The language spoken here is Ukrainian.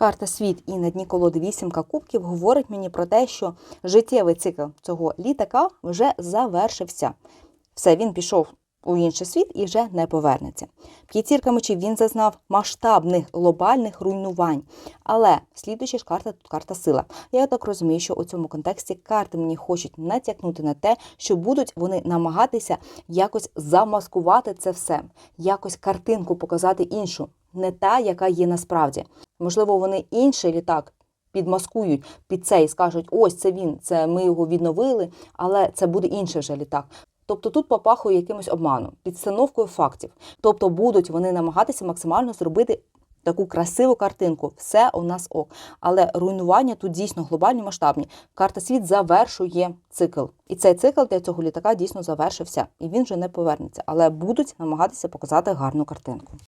Карта світ і на дні колоди вісімка кубків говорить мені про те, що життєвий цикл цього літака вже завершився. Все, він пішов у інший світ і вже не повернеться. П'ятірка мечів він зазнав масштабних глобальних руйнувань. Але слідуюча ж карта тут карта сила. Я так розумію, що у цьому контексті карти мені хочуть натякнути на те, що будуть вони намагатися якось замаскувати це все, якось картинку показати іншу, не та, яка є насправді. Можливо, вони інший літак підмаскують під це і скажуть: ось це він, це ми його відновили, але це буде інший вже літак. Тобто тут попахує якимось обманом, підстановкою фактів. Тобто будуть вони намагатися максимально зробити таку красиву картинку. Все у нас ок. Але руйнування тут дійсно глобальні масштабні. Карта світ завершує цикл. І цей цикл для цього літака дійсно завершився, і він вже не повернеться. Але будуть намагатися показати гарну картинку.